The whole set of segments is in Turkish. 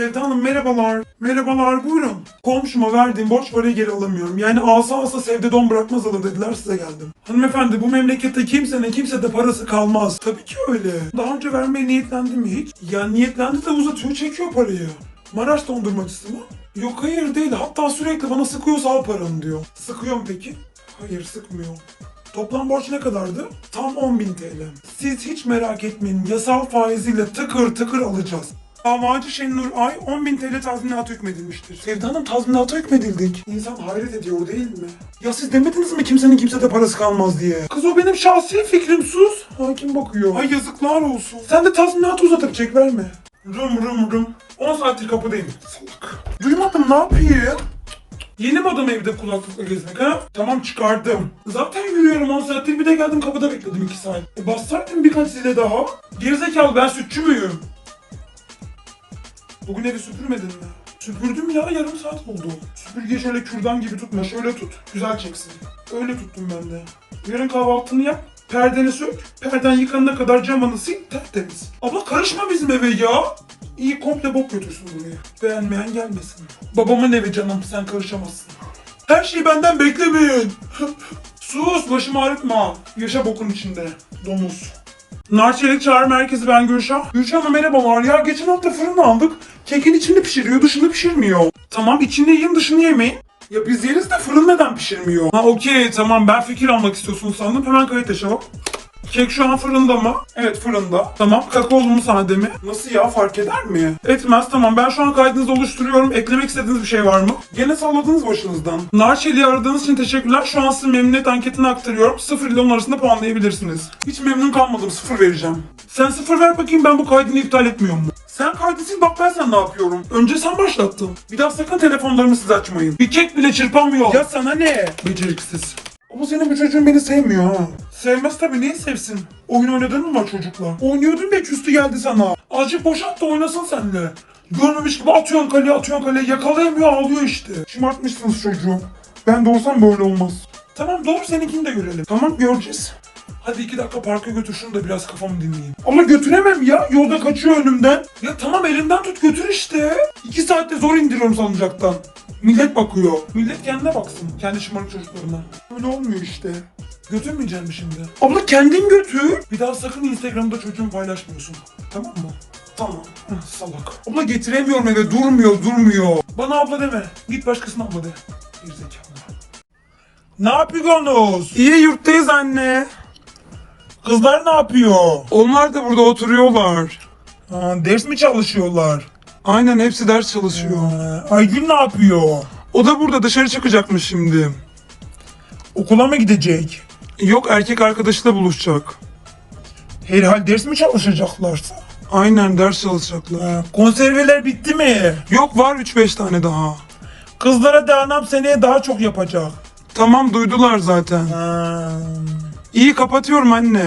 Sevda Hanım merhabalar. Merhabalar buyurun. Komşuma verdiğim borç parayı geri alamıyorum. Yani alsa alsa Sevde don bırakmaz alır dediler size geldim. Hanımefendi bu memlekette kimsenin kimse de parası kalmaz. Tabii ki öyle. Daha önce vermeye niyetlendi mi hiç? Ya niyetlendi de uzatıyor çekiyor parayı. Maraş dondurmacısı mı? Yok hayır değil. Hatta sürekli bana sıkıyorsa al paranı diyor. Sıkıyor mu peki? Hayır sıkmıyor. Toplam borç ne kadardı? Tam 10.000 TL. Siz hiç merak etmeyin. Yasal faiziyle tıkır tıkır alacağız. Davacı Şenur Ay 10.000 TL tazminatı hükmedilmiştir. Sevda Hanım tazminata hükmedildik. İnsan hayret ediyor değil mi? Ya siz demediniz mi kimsenin kimsede parası kalmaz diye? Kız o benim şahsi fikrim sus. Hakim bakıyor. Ay yazıklar olsun. Sen de tazminatı uzatıp çek verme. Rum rum rum. 10 saattir kapıdayım. Salak. Duymadım ne yapayım? Yeni mi adam evde kulaklıkla gezmek ha? Tamam çıkardım. Zaten yürüyorum 10 saattir bir de geldim kapıda bekledim 2 saat. E bassaydım birkaç zile daha. Gerizekalı ben sütçü müyüm? Bugün evi süpürmedin mi? Süpürdüm ya yarım saat oldu. Süpürge şöyle kürdan gibi tutma şöyle tut. Güzel çeksin. Öyle tuttum ben de. Yarın kahvaltını yap. Perdeni sök. Perden yıkanana kadar camını sil tertemiz. Abla karışma bizim eve ya. İyi komple bok götürsün buraya. Beğenmeyen gelmesin. Babamın evi canım sen karışamazsın. Her şeyi benden beklemeyin. Sus başımı ağrıtma. Yaşa bokun içinde. Domuz. Narçelik çağrı merkezi ben Gülşah. Gülşah Hanım merhabalar ya geçen hafta fırın aldık. Kekin içini pişiriyor dışını pişirmiyor. Tamam içini yiyin dışını yemeyin. Ya biz yeriz de fırın neden pişirmiyor? Ha okey tamam ben fikir almak istiyorsun sandım hemen kayıt açalım. Kek şu an fırında mı? Evet fırında. Tamam kakaolu mu sade mi? Nasıl ya fark eder mi? Etmez tamam ben şu an kaydınızı oluşturuyorum. Eklemek istediğiniz bir şey var mı? Gene salladınız başınızdan. Narçeli'yi aradığınız için teşekkürler. Şu an sizin memnuniyet anketini aktarıyorum. 0 ile 10 arasında puanlayabilirsiniz. Hiç memnun kalmadım 0 vereceğim. Sen 0 ver bakayım ben bu kaydını iptal etmiyorum mu? Sen kaydı sil bak ben sen ne yapıyorum. Önce sen başlattın. Bir daha sakın telefonlarımı siz açmayın. Bir kek bile çırpamıyor. Ya sana ne? Beceriksiz. Ama senin bu çocuğun beni sevmiyor ha. Sevmez tabii neyi sevsin? Oyun oynadın mı çocukla? Oynuyordun be küstü geldi sana. Azıcık boşalt da oynasın seninle. Görmemiş gibi atıyorsun kaleye atıyorsun kaleye yakalayamıyor ağlıyor işte. Şımartmışsınız çocuğu. Ben doğursam böyle olmaz. Tamam doğru seninkini de görelim. Tamam göreceğiz. Hadi iki dakika parka götür şunu da biraz kafamı dinleyeyim. Ama götüremem ya. Yolda kaçıyor önümden. Ya tamam elimden tut götür işte. İki saatte zor indiriyorum salıncaktan. Millet bakıyor. Millet kendine baksın. Kendi şımarık çocuklarına. Öyle olmuyor işte. Götürmeyeceğim mi şimdi? Abla kendin götür. Bir daha sakın Instagram'da çocuğumu paylaşmıyorsun. Tamam mı? Tamam. Salak. Abla getiremiyorum eve. Durmuyor, durmuyor. Bana abla deme. Git başkasına abla de. Gerizekalı. Ne yapıyorsunuz? İyi yurttayız anne. Kızlar ne yapıyor? Onlar da burada oturuyorlar. Ha, ders mi çalışıyorlar? Aynen hepsi ders çalışıyor. Aygün ne yapıyor? O da burada dışarı çıkacakmış şimdi. Okula mı gidecek? Yok erkek arkadaşıyla buluşacak. Herhal ders mi çalışacaklarsa? Aynen ders çalışacaklar. konserveler bitti mi? Yok var 3-5 tane daha. Kızlara da anam seneye daha çok yapacak. Tamam duydular zaten. İyi kapatıyorum anne.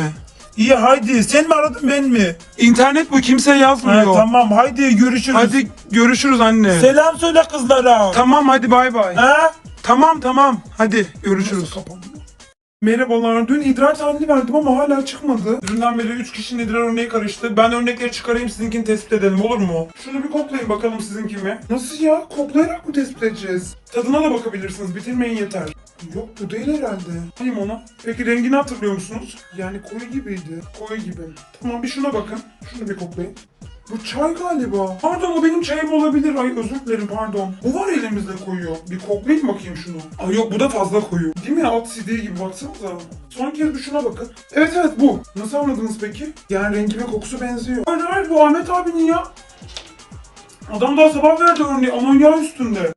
İyi haydi sen mi aradın ben mi? İnternet bu kimse yazmıyor. tamam haydi görüşürüz. Hadi görüşürüz anne. Selam söyle kızlara. Tamam hadi bay bay. Ha? Tamam tamam hadi görüşürüz. Merhabalar. Dün idrar tahlili verdim ama hala çıkmadı. Dünden beri 3 kişinin idrar örneği karıştı. Ben örnekleri çıkarayım sizinkini tespit edelim olur mu? Şunu bir koklayın bakalım sizinki mi? Nasıl ya? Koklayarak mı tespit edeceğiz? Tadına da bakabilirsiniz. Bitirmeyin yeter. Yok bu değil herhalde. Hayım ona. Peki rengini hatırlıyor musunuz? Yani koyu gibiydi. Koyu gibi. Tamam bir şuna bakın. Şunu bir koklayın. Bu çay galiba. Pardon o benim çayım olabilir. Ay özür dilerim pardon. Bu var elimizde koyu. Bir koklayayım bakayım şunu. Ay yok bu da fazla koyu. Değil mi? Alt CD gibi baksanıza. Son kez bir şuna bakın. Evet evet bu. Nasıl anladınız peki? Yani rengi ve kokusu benziyor. Hayır hayır bu Ahmet abinin ya. Adam daha sabah verdi örneği amonyağı üstünde.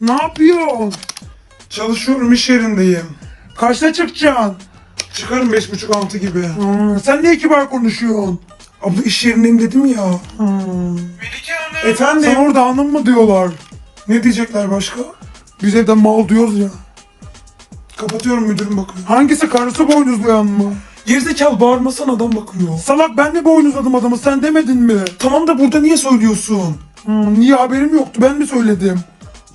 Ne yapıyor? Çalışıyorum iş yerindeyim. Kaçta çıkacaksın? Çıkarım beş buçuk altı gibi. sen niye kibar konuşuyorsun? Abla iş yerindeyim dedim ya. Melike Hanım. Efendim? Sen orada hanım mı diyorlar? Ne diyecekler başka? Biz evden mal diyoruz ya. Kapatıyorum müdürüm bakıyor. Hangisi karısı boynuzlayan mı? Gerizekalı bağırmasan adam bakıyor. Salak ben de boynuzladım adamı sen demedin mi? Tamam da burada niye söylüyorsun? Hmm, niye haberim yoktu ben mi söyledim?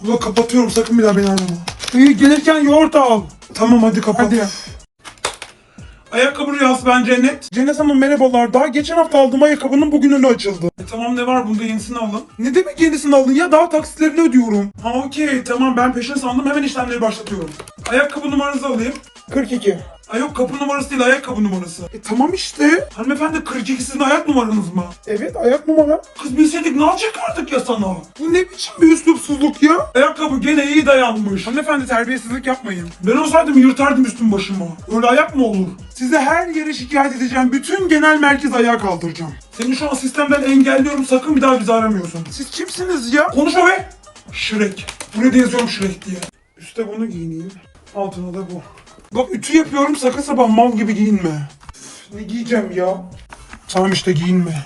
Ulan kapatıyorum sakın bir daha beni arama. İyi gelirken yoğurt al. Tamam hadi kapat. Hadi. Ayakkabı rüyası ben Cennet. Cennet Hanım merhabalar. Daha geçen hafta aldığım ayakkabının bugün önü açıldı. E tamam ne var bunda yenisini alın. Ne demek yenisini alın ya? Daha taksitlerini ödüyorum. Ha okey tamam ben peşin sandım hemen işlemleri başlatıyorum. Ayakkabı numaranızı alayım. 42. Ay yok kapı numarası değil ayakkabı numarası. E tamam işte. Hanımefendi 42 sizin ayak numaranız mı? Evet ayak numara. Kız bilseydik ne çıkardık ya sana? Bu ne biçim bir üslupsuzluk ya? Ayakkabı gene iyi dayanmış. Hanımefendi terbiyesizlik yapmayın. Ben olsaydım yırtardım üstüm başıma. Öyle ayak mı olur? Size her yere şikayet edeceğim. Bütün genel merkez ayağa kaldıracağım. Seni şu an sistemden engelliyorum. Sakın bir daha bizi aramıyorsun. Siz kimsiniz ya? Konuşma be. Şirek. Buraya da yazıyorum Şirek diye. Üste bunu giyineyim. Altına da bu. Bak ütü yapıyorum sakın sapan mal gibi giyinme. Üf, ne giyeceğim ya? Tamam işte giyinme.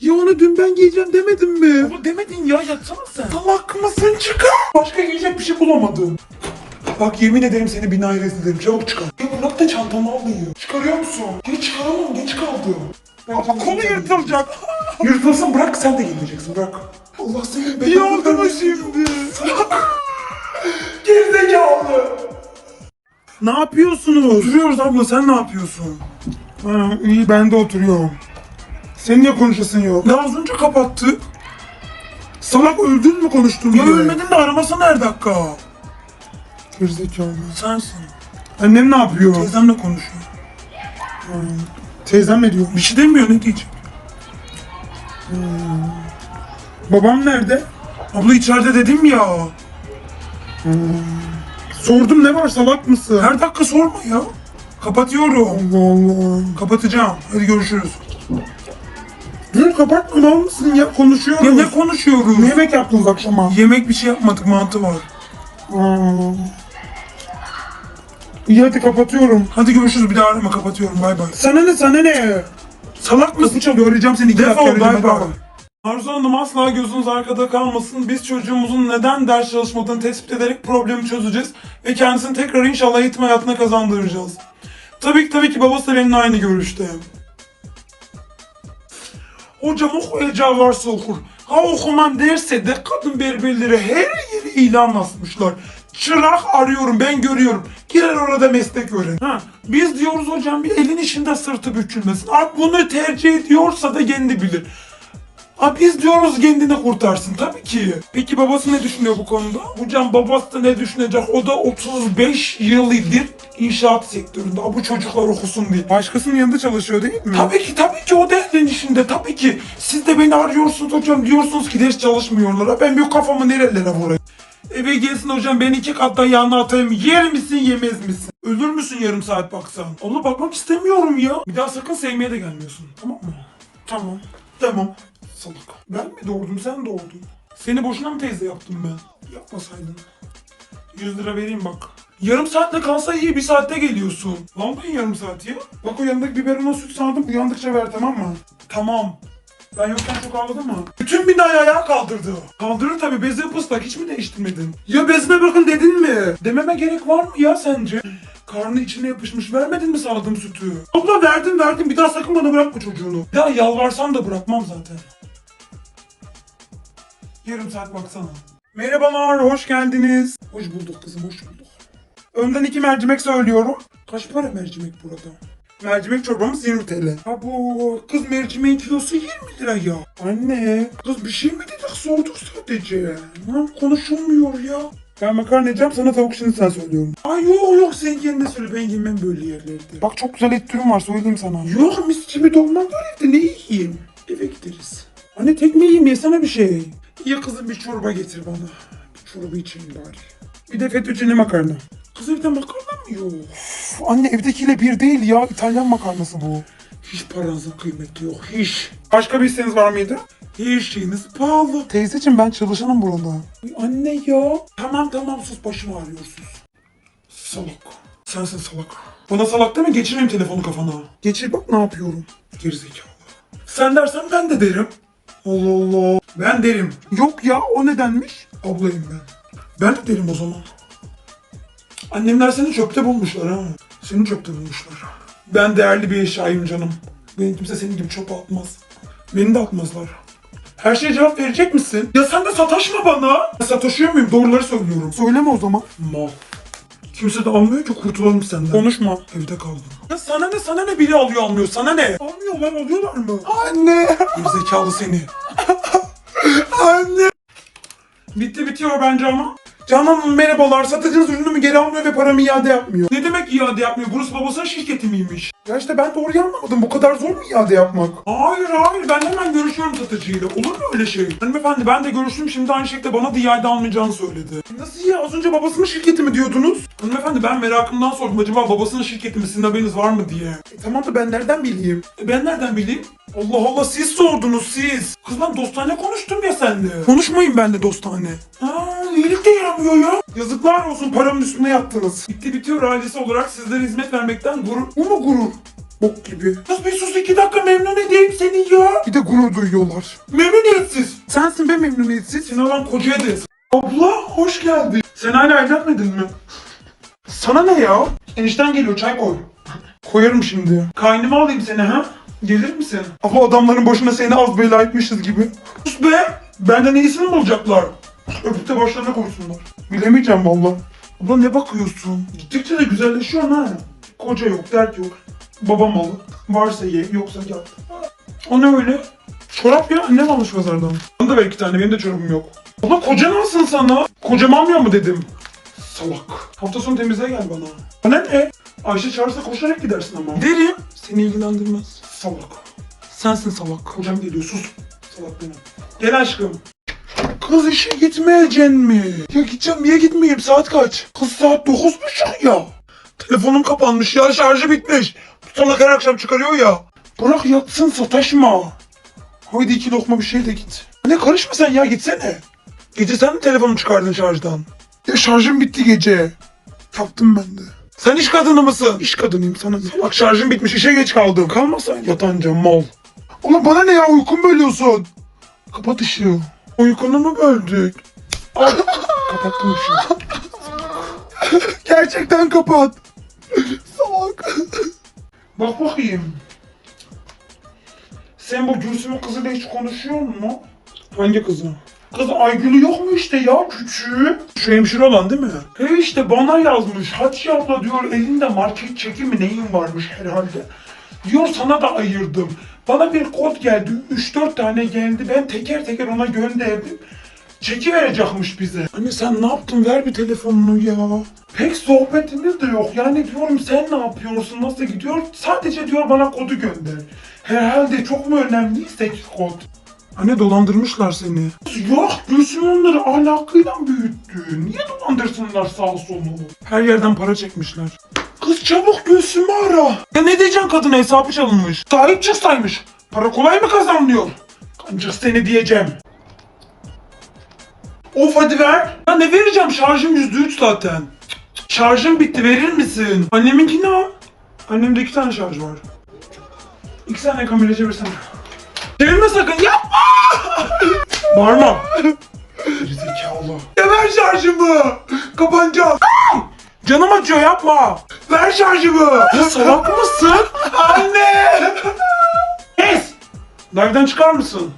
Ya onu dün ben giyeceğim demedim mi? Ama demedin ya yatsana sen. Salak mısın çıkar. Başka giyecek bir şey bulamadım. Bak yemin ederim seni binaya rezil ederim. Çabuk çıkar. Ya bırak da çantamı alayım. Çıkarıyor musun? Geç çıkaramam. Geç kaldım. Ama kolu yırtılacak. Yırtılsın bırak sen de giyineceksin bırak. Allah seni belanı İyi oldu mu şimdi? Gerizekalı. Ne yapıyorsunuz? Oturuyoruz abla sen ne yapıyorsun? Ha, iyi ben de oturuyorum. Senin niye konuşasın yok? Ya az önce kapattık. Salak öldün mü konuştun Ya ölmedin de aramasana her dakika. Gerizekalı. Sensin. Annem ne yapıyor? Teyzemle konuşuyor. Teyzem ne diyor? Bir şey demiyor ne diyecek? Babam nerede? Abla içeride dedim ya. Sordum ne var salak mısın? Her dakika sorma ya. Kapatıyorum. Allah Allah. Kapatacağım. Hadi görüşürüz. Dur kapatma mal mısın ya konuşuyoruz. Ya ne konuşuyoruz? Ne yemek yaptınız akşama? Yemek bir şey yapmadık mantı var. İyi hadi kapatıyorum. Hadi görüşürüz bir daha arama kapatıyorum bay bay. Sana ne sana ne? Salak mısın? Çalıyor arayacağım seni. Defol bay bay. Arzu Hanım asla gözünüz arkada kalmasın. Biz çocuğumuzun neden ders çalışmadığını tespit ederek problemi çözeceğiz. Ve kendisini tekrar inşallah eğitim hayatına kazandıracağız. Tabii ki tabii ki babası da benimle aynı görüşte. Hocam okuyacağı varsa okur. Ha okumam derse de kadın berberleri her yere ilan asmışlar. Çırak arıyorum ben görüyorum. Girer orada meslek öğren. Ha, biz diyoruz hocam bir elin işinde sırtı bükülmesin. Abi bunu tercih ediyorsa da kendi bilir. Abi biz diyoruz kendini kurtarsın tabii ki. Peki babası ne düşünüyor bu konuda? Hocam babası da ne düşünecek? O da 35 yıldır inşaat sektöründe. Bu çocuklar okusun diye. Başkasının yanında çalışıyor değil mi? Tabii ki tabii ki o da elin işinde tabii ki. Siz de beni arıyorsunuz hocam diyorsunuz ki ders çalışmıyorlar. Ha, Ben bir kafamı nerelere vurayım? Eve gelsin hocam ben iki kattan yağını atayım. Yer misin yemez misin? Ölür müsün yarım saat baksan? Ona bakmak istemiyorum ya. Bir daha sakın sevmeye de gelmiyorsun. Tamam mı? Tamam. Tamam. Salak. Ben mi doğurdum sen doğurdun. Seni boşuna mı teyze yaptım ben? Yapmasaydın. 100 lira vereyim bak. Yarım saatte kalsa iyi bir saatte geliyorsun. Vallahi yarım saat ya. Bak o yanındaki biberona süt sardım uyandıkça ver tamam mı? Tamam. Ben yokken çok ağladı mı? Bütün binayı ayağa kaldırdı. Kaldırır tabi bezi ıslak hiç mi değiştirmedin? Ya bezine bakın dedin mi? Dememe gerek var mı ya sence? Karnı içine yapışmış vermedin mi sağladığım sütü? Abla verdim verdim bir daha sakın bana bırakma çocuğunu. Bir daha yalvarsan da bırakmam zaten. Yarım saat baksana. Merhabalar, hoş geldiniz. Hoş bulduk kızım, hoş bulduk. Önden iki mercimek söylüyorum. Kaç para mercimek burada? Mercimek çorbamız 20 TL. Ha kız mercimeğin kilosu 20 lira ya. Anne, kız bir şey mi dedik sorduk sadece. Lan konuşulmuyor ya. Ben makarna yiyeceğim sana tavuk şimdi sen söylüyorum. Ay yok yok sen kendine söyle ben yemem böyle yerlerde. Bak çok güzel et türüm var söyleyeyim sana. Yok mis gibi dolma var evde ne yiyeyim? Eve gideriz. Anne tek mi yiyeyim yesene bir şey. Ya kızım bir çorba getir bana. Bir çorba içeyim bari. Bir de fettuccine makarna. Kız evde makarna mı yok? Anne evdekiyle bir değil ya. İtalyan makarnası bu. Hiç paranızın kıymeti yok. Hiç. Başka bir isteğiniz var mıydı? Her şeyiniz pahalı. Teyzeciğim ben çalışanım burada. Ay anne ya. Tamam tamam sus başımı ağrıyorsunuz. Salak. Sensin salak. Bana salak deme geçireyim telefonu kafana. Geçir bak ne yapıyorum. Gerizekalı. Sen dersen ben de derim. Allah Allah. Ben derim. Yok ya o nedenmiş? Ablayım ben. Ben de derim o zaman. Annemler seni çöpte bulmuşlar ha. Seni çöpte bulmuşlar. Ben değerli bir eşyayım canım. Beni kimse senin gibi çöpe atmaz. Beni de atmazlar. Her şeye cevap verecek misin? Ya sen de sataşma bana. Sataşıyor muyum? Doğruları söylüyorum. Söyleme o zaman. Mal. Kimse de almıyor ki kurtulalım senden. Konuşma. Evde kaldım. Ya sana ne sana ne biri alıyor almıyor sana ne? Almıyorlar alıyorlar mı? Anne. Gerizekalı seni. Anne. Bitti bitiyor bence ama. Canan merhabalar satıcınız ürünümü geri almıyor ve paramı iade yapmıyor. Ne demek iade yapmıyor? Burası babasının şirketi miymiş? Ya işte ben doğruyu anlamadım. Bu kadar zor mu iade yapmak? Hayır hayır ben hemen görüşüyorum satıcıyla. Olur mu öyle şey? Hanımefendi ben de görüştüm şimdi aynı şekilde bana da iade almayacağını söyledi. Nasıl ya? Az önce babasının şirketi mi diyordunuz? Hanımefendi ben merakımdan sordum acaba babasının şirketi mi sizin haberiniz var mı diye. E, tamam da ben nereden bileyim? E, ben nereden bileyim? Allah Allah siz sordunuz siz. Kız ben dostane konuştum ya seninle. Konuşmayın ben de dostane. Ha iyilik de yaramıyor ya. Yazıklar olsun paramın üstüne yattınız. Bitti bitiyor ailesi olarak sizlere hizmet vermekten gurur. Bu mu gurur? Bok gibi. Kız bir sus iki dakika memnun edeyim seni ya. Bir de gurur duyuyorlar. Memnuniyetsiz. Sensin be memnuniyetsiz. Seni alan koca. Abla hoş geldin. Sen hala evlenmedin mi? Sana ne ya? Enişten geliyor çay koy. Koyarım şimdi. Kaynımı alayım seni ha? Gelir misin? Ama adamların başına seni az bela etmişiz gibi. Sus be! Benden iyisini mi bulacaklar? Öpüp de başlarına koysunlar. Bilemeyeceğim valla. Abla ne bakıyorsun? Gittikçe de güzelleşiyorsun ha. Koca yok, dert yok. Baba malı. Varsa ye, yoksa yat. O ne öyle? Çorap ya, annem almış pazardan. Bana da ver iki tane, benim de çorabım yok. Abla kocan alsın sana. Kocam almıyor mu dedim. Salak. Hafta sonu temizle gel bana. Bana ne? Ayşe çağırsa koşarak gidersin ama. Derim. Seni ilgilendirmez. Salak. Sensin salak. Kocam geliyor sus. Salak benim. Gel aşkım. Kız işe gitmeyeceksin mi? Ya gideceğim niye gitmeyeyim saat kaç? Kız saat dokuz buçuk ya. Telefonum kapanmış ya şarjı bitmiş. Salak her akşam çıkarıyor ya. Bırak yatsın sataşma. Haydi iki lokma bir şey de git. Ne karışma sen ya gitsene. Gece sen mi telefonu çıkardın şarjdan? Ya şarjım bitti gece. Yaptım ben de. Sen iş kadını mısın? İş kadınıyım sana? Bak şarjım bitmiş işe geç kaldım. Kalmasan yatanca mal. Oğlum bana ne ya uykumu bölüyorsun. Kapat ışığı. Uykunu mu böldük? Al. Kapattım ışığı. Gerçekten kapat. Salak. Bak bakayım. Sen bu Gülsüm'ün kızıyla hiç konuşuyor mu? Hangi kızı? Kız Aygül'ü yok mu işte ya küçüğü? Şu hemşire olan değil mi? He işte bana yazmış. Hatice abla diyor elinde market çekimi neyin varmış herhalde. Diyor sana da ayırdım. Bana bir kod geldi. 3-4 tane geldi. Ben teker teker ona gönderdim. Çeki verecekmiş bize. Anne sen ne yaptın? Ver bir telefonunu ya. Pek sohbetimiz de yok. Yani diyorum sen ne yapıyorsun? Nasıl gidiyor? Sadece diyor bana kodu gönder. Herhalde çok mu önemliyse ki kod? Anne dolandırmışlar seni. Yok Gülsüm onları ahlakıyla büyüttü. Niye dolandırsınlar sağ solu? Her yerden para çekmişler. Kız çabuk Gülsüm'ü ara. Ya ne diyeceksin kadına hesabı çalınmış. Sahip çıksaymış. Para kolay mı kazanılıyor? Kancık seni diyeceğim. Of hadi ver. Ya ne vereceğim şarjım %3 zaten. Şarjım bitti verir misin? Anneminkini al. Annemde iki tane şarj var. İki tane kamera çevirsene. Çevirme sakın yapma. Bağırma. Gerizekalı. Ya ver şarjımı. Kapanacağız. Canım acıyor yapma. Ver şarjımı. Ya salak mısın? Anne. Kes. Nereden çıkar mısın?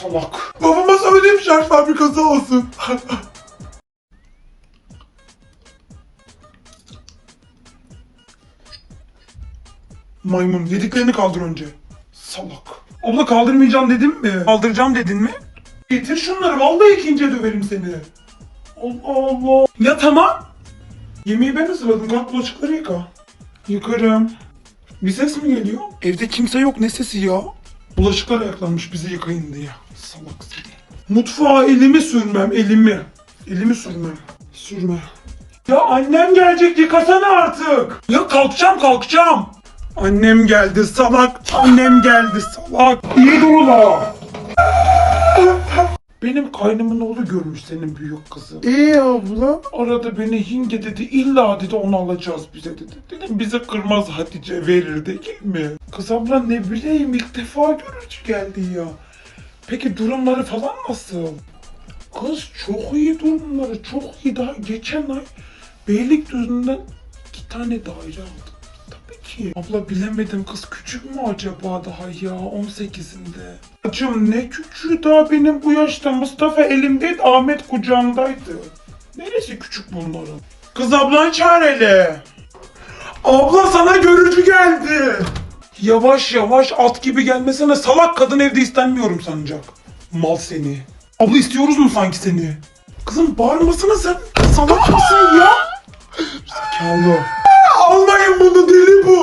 Salak. Babama söyleyeyim şarj fabrikası olsun. Maymun yediklerini kaldır önce. Salak. Abla kaldırmayacağım dedim mi? Kaldıracağım dedin mi? Getir şunları vallahi ikinciye döverim seni. Allah Allah. Ya tamam. Yemeği ben hazırladım. Kalk bulaşıkları yıka. Yıkarım. Bir ses mi geliyor? Evde kimse yok. Ne sesi ya? Bulaşıklar ayaklanmış bizi yıkayın diye. Salak seni. Mutfağa elimi sürmem. Elimi. Elimi sürmem. Sürme. Ya annem gelecek yıkasana artık. Ya kalkacağım kalkacağım. Annem geldi salak. Annem geldi salak. İyi dur ula. Benim kaynımın oğlu görmüş senin büyük kızı. İyi abla. Arada beni Hinge dedi illa dedi onu alacağız bize dedi. Dedim bize kırmaz Hatice verir değil mi? Kız abla ne bileyim ilk defa görücü geldi ya. Peki durumları falan nasıl? Kız çok iyi durumları çok iyi daha geçen ay Beylikdüzü'nden iki tane daire aldım. Ki. Abla bilemedim kız küçük mü acaba daha ya 18'inde? Acım ne küçüğü daha benim bu yaşta Mustafa elimdeydi Ahmet kucağımdaydı. Neresi küçük bunların? Kız ablan çağır hele. Abla sana görücü geldi. Yavaş yavaş at gibi gelmesene salak kadın evde istenmiyorum sanacak. Mal seni. Abla istiyoruz mu sanki seni? Kızım bağırmasana sen. Salak mısın ya? Zekalı. Almayın bunu deli bu.